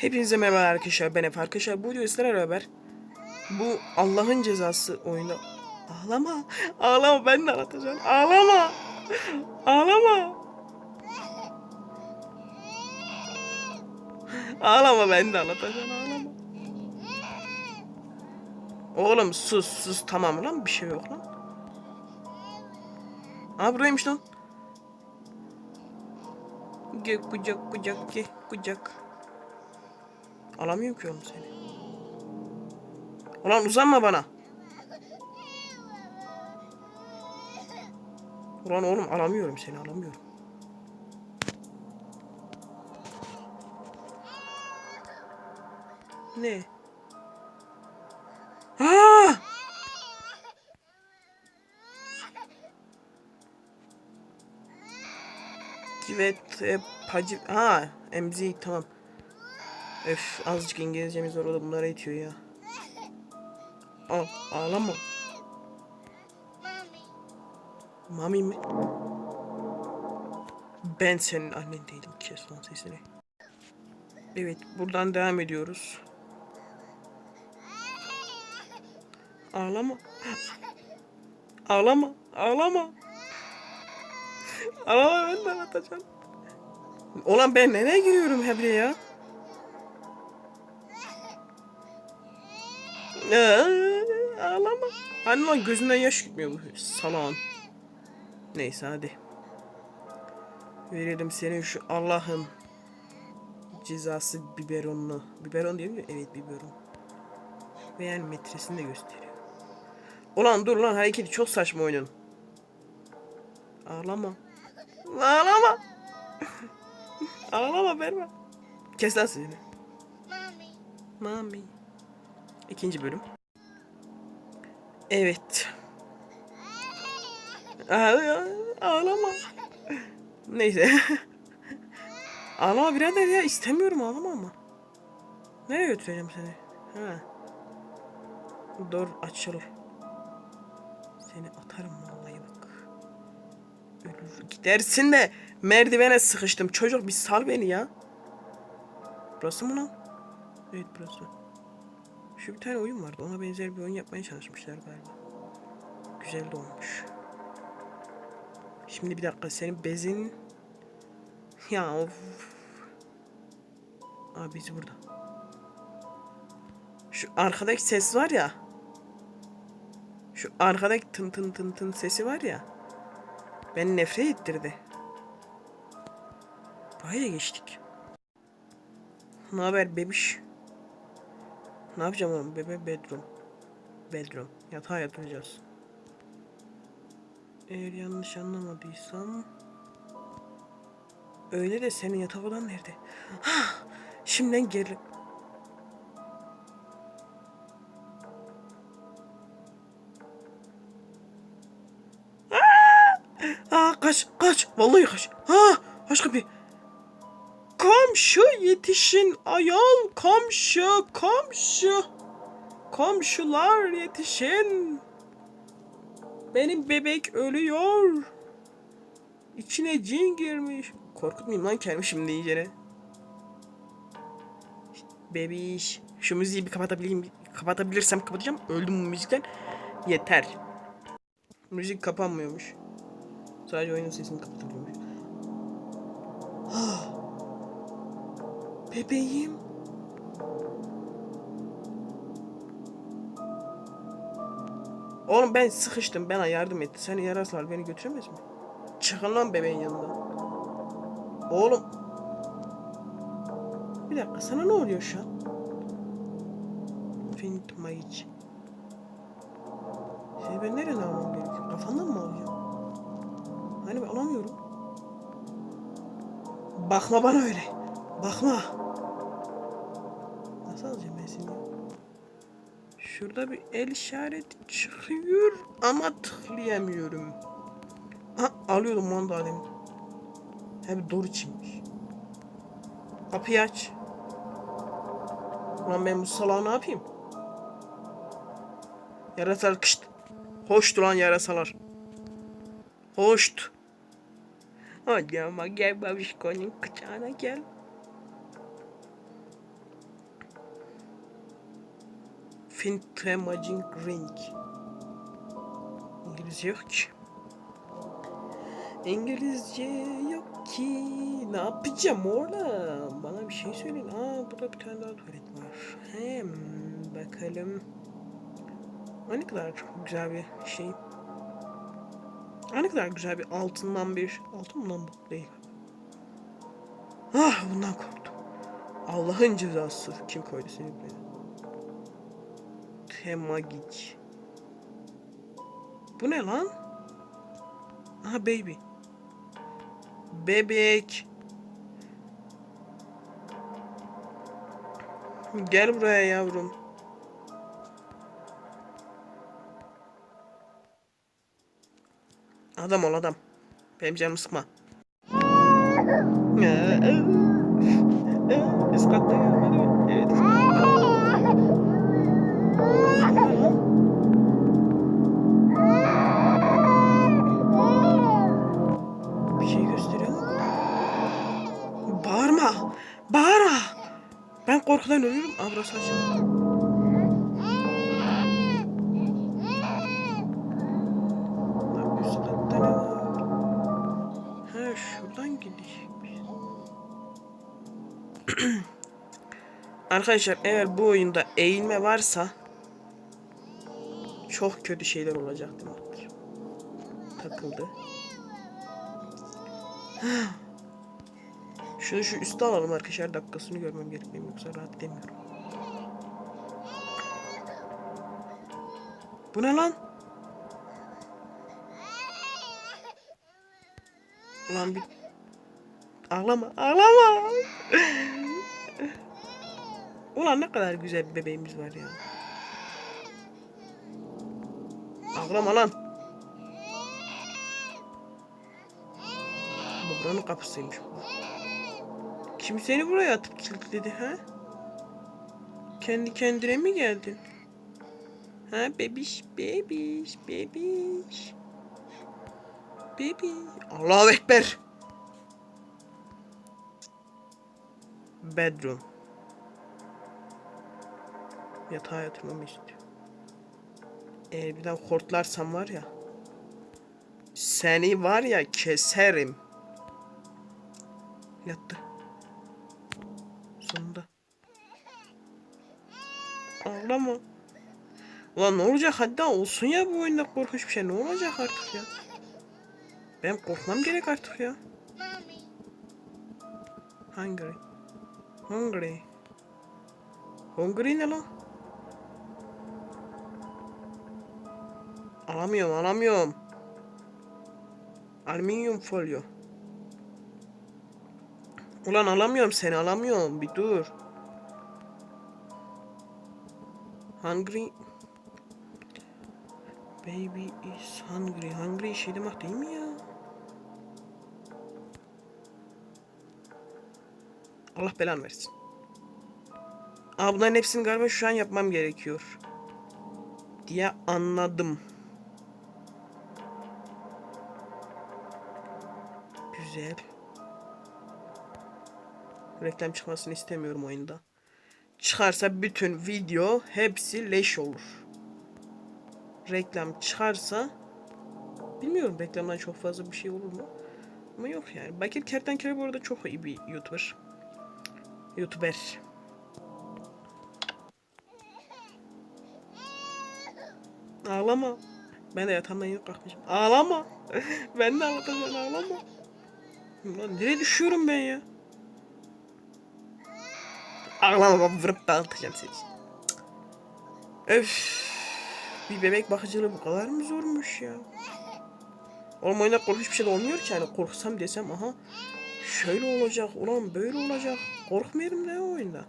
Hepinize merhaba arkadaşlar ben Efe. Arkadaşlar bu videoyu sizlerle beraber bu Allah'ın cezası oyunu Ağlama ağlama ben de anlatacağım. Ağlama Ağlama. Ağlama ben de anlatacağım ağlama. Oğlum sus sus tamam lan bir şey yok lan. Aa buraymış lan. Gel kucak kucak gel kucak Alamıyorum ki oğlum seni. Ulan uzanma bana. Ulan oğlum alamıyorum seni alamıyorum. Ne? Aa! Evet, e, pacı... Ha, emzi tamam. Öf azıcık İngilizcemiz var o da bunlara itiyor ya. Al ağlama. Mami mi? Ben senin annen değilim kes lan sesini. Evet buradan devam ediyoruz. Ağlama. Ağlama. Ağlama. Ağlama ben de anlatacağım. Ulan ben nereye giriyorum hebre ya? Ee, ağlama. Hani lan gözünden yaş gitmiyor bu salağın. Neyse hadi. Verelim senin şu Allah'ın cezası biberonlu. Biberon değil mi? Evet biberon. Ve yani metresini de gösteriyor. Ulan dur lan hareketi çok saçma oyunun. Ağlama. Ağlama. Ağlama verme. Kes lan seni. Mami. İkinci bölüm. Evet. Ağlama. Neyse. ağlama birader ya. istemiyorum ağlama ama. Nereye götüreceğim seni? Ha. Dur açıl. Seni atarım vallahi bak. Ölür gidersin de merdivene sıkıştım. Çocuk bir sal beni ya. Burası mı lan? Evet burası. Şu bir tane oyun vardı. Ona benzer bir oyun yapmaya çalışmışlar galiba. Güzel de olmuş. Şimdi bir dakika senin bezin... Ya of. Aa bizi burada. Şu arkadaki ses var ya. Şu arkadaki tın tın tın tın sesi var ya. Beni nefret ettirdi. Buraya geçtik. Ne haber bebiş? Ne yapacağım oğlum? Bebe bedroom. Bedroom. Yatağa yatıracağız. Eğer yanlış anlamadıysam... Öyle de senin yatak odan nerede? Hah! Şimdiden geri... Aa! Aa, kaç kaç. Vallahi kaç. Ha, aç kapıyı. Komşu yetişin ayol komşu komşu. Komşular yetişin. Benim bebek ölüyor. İçine cin girmiş. Korkutmayayım lan kendimi şimdi iyicene. Bebiş. Şu müziği bir kapatabileyim. Kapatabilirsem kapatacağım. Öldüm bu müzikten. Yeter. Müzik kapanmıyormuş. Sadece oyunun sesini kapatabiliyormuş. Bebeğim. Oğlum ben sıkıştım. Bana yardım et. Seni yarasalar beni götüremez mi? Çıkın lan bebeğin yanından. Oğlum. Bir dakika sana ne oluyor şu an? Find Mage. Seni ben nereden almam gerekiyor? Kafandan mı alıyorum? Hani ben alamıyorum. Bakma bana öyle. Bakma. Şurada bir el işareti çıkıyor ama tıklayamıyorum. Ha alıyordum demin. Hem doğru çimmiş. Kapıyı aç. Ulan ben bu salağı ne yapayım? Yarasalar kışt. Hoştu lan yarasalar. Hoşt. Hadi ama gel babişkonun kucağına gel. Fintemaging Ring. İngilizce yok ki. İngilizce yok ki. Ne yapacağım oğlum? Bana bir şey söyleyin. Aa burada bir tane daha tuvalet var. Hem bakalım. Aa, ne kadar güzel bir şey. Aa, ne kadar güzel bir altından bir... Altın mı lan bu? Değil. Ah bundan korktum. Allah'ın cezası. Kim koydu seni buraya? Temagic. Bu ne lan? Aha baby. Bebek. Gel buraya yavrum. Adam ol adam. Benim canımı sıkma. Ben ölürüm. Aa burası? Ha şuradan gidecekmiş. Arkadaşlar eğer bu oyunda eğilme varsa çok kötü şeyler olacak demektir. Takıldı. Şunu şu üste alalım arkadaşlar dakikasını görmem gerekmiyor yoksa rahat demiyorum. Bu ne lan? Ulan bir ağlama ağlama. Ulan ne kadar güzel bir bebeğimiz var ya. Ağlama lan. Bu buranın kapısıymış bu. Kim seni buraya atıp kilitledi ha? Kendi kendine mi geldin? Ha bebiş, bebiş, bebiş. Bebi. Allahu Ekber. Bedroom. Yatağa yatırmamı istiyor. Eğer bir daha hortlarsam var ya. Seni var ya keserim. Yattı. Sonunda. Ağlama. Ulan ne olacak daha olsun ya bu oyunda korkunç bir şey. Ne olacak artık ya? Ben korkmam gerek artık ya. Hungry. Hungry. Hungry ne lan? Alamıyorum alamıyorum. Alüminyum folyo. Ulan alamıyorum seni alamıyorum. Bir dur. Hungry. Baby is hungry. Hungry şey demek değil mi ya? Allah belanı versin. Aa bunların hepsini galiba şu an yapmam gerekiyor. Diye anladım. Güzel. Reklam çıkmasını istemiyorum oyunda. Çıkarsa bütün video hepsi leş olur. Reklam çıkarsa bilmiyorum reklamdan çok fazla bir şey olur mu? Ama yok yani. Bakir Kertenkele bu arada çok iyi bir YouTuber. YouTuber. Ağlama. Ben de yatağımdan yeni kalkmışım. Ağlama. ben de ağlatacağım ağlama. Lan nereye düşüyorum ben ya? Ağlama vurup dağıtacağım seni. Öf. Bir bebek bakıcılığı bu kadar mı zormuş ya? Oğlum oyunda korkunç bir şey de olmuyor ki yani korksam desem aha şöyle olacak ulan böyle olacak korkmuyorum da oyunda.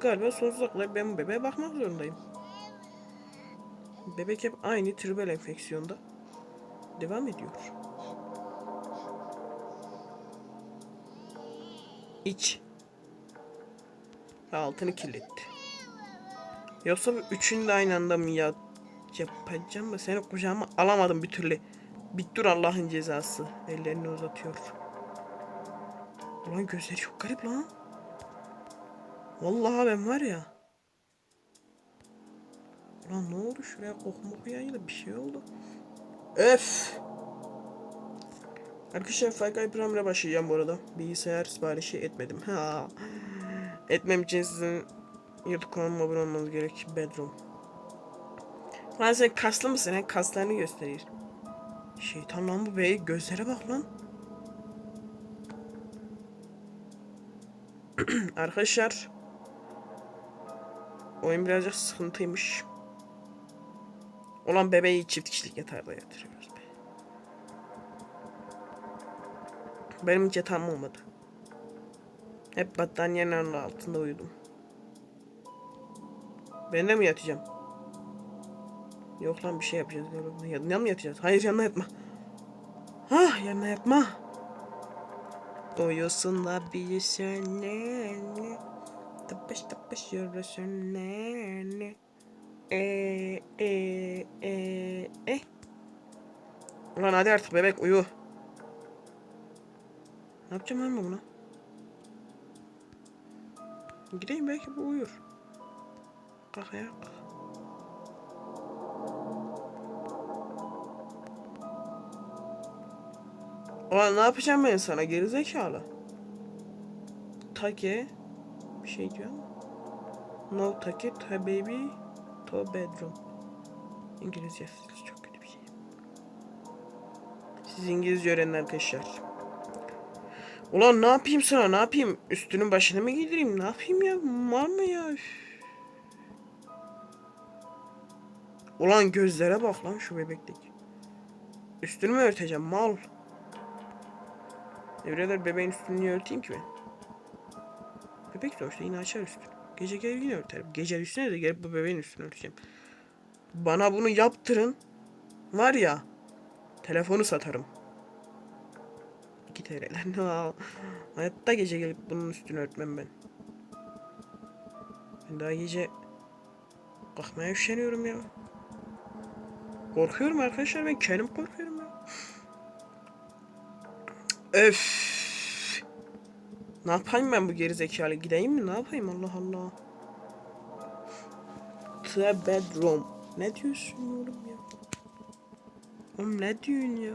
Galiba sonsuza kadar ben bebeğe bakmak zorundayım. Bebek hep aynı tribal enfeksiyonda devam ediyor. İç. Altını kirletti. Yoksa üçünü de aynı anda mı ya yapacağım da seni kucağıma alamadım bir türlü. Bir dur Allah'ın cezası. Ellerini uzatıyor. Ulan gözleri çok garip lan. Vallahi ben var ya. Lan ne oldu şuraya kokmak yayıldı bir şey oldu. Öf. Arkadaşlar Faykay Prime'le başlayacağım bu arada. Bilgisayar siparişi etmedim. Ha. Etmem için sizin YouTube kanalıma abone olmanız gerek. Bedroom. Lan sen kaslı mısın? He? Kaslarını gösterir. Şeytan lan bu bey. Gözlere bak lan. Arkadaşlar. Oyun birazcık sıkıntıymış. Olan bebeği çift kişilik yatağında yatırıyoruz be. Benim hiç yatağım olmadı. Hep battaniyenin altında uyudum. Ben de mi yatacağım? Yok lan bir şey yapacağız galiba. Yanına mı yatacağız? Hayır yanına yatma. Hah yanına yatma. Uyusun da büyüsün ne Tıpış tıpış yürüsün ne E e e e Ulan hadi artık bebek uyu. Ne yapacağım ben buna? Gideyim belki bu uyur. Kalk ayağa kalk. Ulan ne yapacağım ben sana gerizekalı? Take bir şey diyor ama. No take to baby to bedroom. İngilizce çok kötü bir şey. Siz İngilizce öğrenin arkadaşlar. Ulan ne yapayım sana ne yapayım? Üstünün başına mı giydireyim? Ne yapayım ya? Var mı ya? Üf. Ulan gözlere bak lan şu bebekteki. Üstünü mü örteceğim mal? E birader bebeğin üstünü niye örteyim ki ben? Bebek sonuçta yine açar üstünü. Gece gelir yine örterim. Gece üstüne de gelip bu bebeğin üstünü örteceğim. Bana bunu yaptırın. Var ya. Telefonu satarım. 2 TL'den. Ha, Hayatta gece gelip bunun üstünü örtmem ben. Ben daha gece kalkmaya üşeniyorum ya. Korkuyorum arkadaşlar ben kendim korkuyorum ya. Öf. Ne yapayım ben bu gerizekalı? Gideyim mi? Ne yapayım? Allah Allah. The bedroom. Ne diyorsun oğlum ya? Oğlum ne diyorsun ya?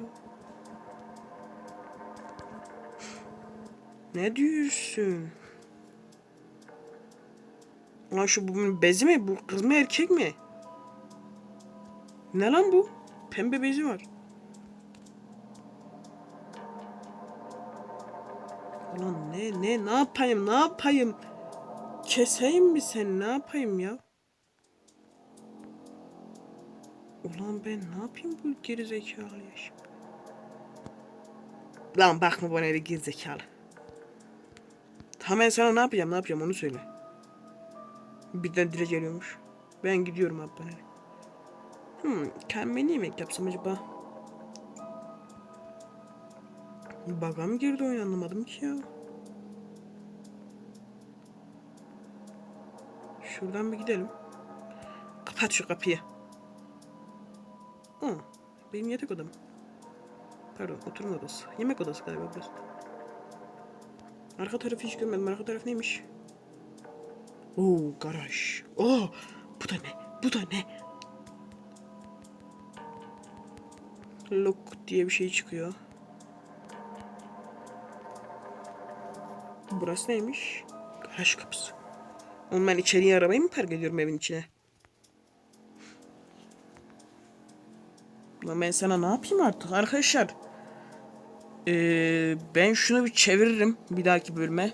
Ne diyorsun? Lan şu bunun bezi mi? Bu kız mı erkek mi? Ne lan bu? Pembe bezi var. Ulan ne ne ne yapayım ne yapayım? Keseyim mi sen ne yapayım ya? Ulan ben ne yapayım bu gerizekalı ya şimdi? Lan bakma bana öyle gerizekalı. Ben sana ne yapacağım ne yapacağım onu söyle. Birden dile geliyormuş. Ben gidiyorum bana. Hmm, kendime ne yemek yapsam acaba? Baga mı girdi oyun anlamadım ki ya. Şuradan bir gidelim. Kapat şu kapıyı. Aa, benim yatak odam. Pardon oturma odası. Yemek odası galiba burası. Arka tarafı hiç görmedim. Arka taraf neymiş? Oo garaj. Oo bu da ne? Bu da ne? Lock diye bir şey çıkıyor. Burası neymiş? Garaj kapısı. Oğlum ben içeriye arabayı mı park ediyorum evin içine? Lan ben sana ne yapayım artık arkadaşlar? Ee, ben şunu bir çeviririm bir dahaki bölüme.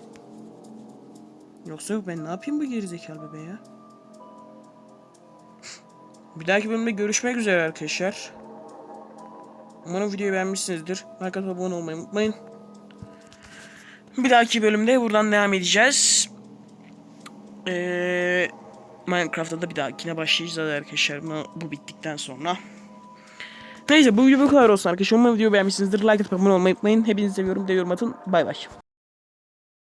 Yoksa yok ben ne yapayım bu gerizekalı bebeğe ya? Bir dahaki bölümde görüşmek üzere arkadaşlar. Umarım videoyu beğenmişsinizdir. Like abone olmayı unutmayın. Bir dahaki bölümde buradan devam edeceğiz. Ee, Minecraft'ta da bir dahakine başlayacağız arkadaşlar. Bu bittikten sonra. Neyse bu video bu kadar olsun arkadaşlar. Umarım videoyu beğenmişsinizdir. Like atıp abone olmayı unutmayın. Hepinizi seviyorum. De yorum atın. Bay bay.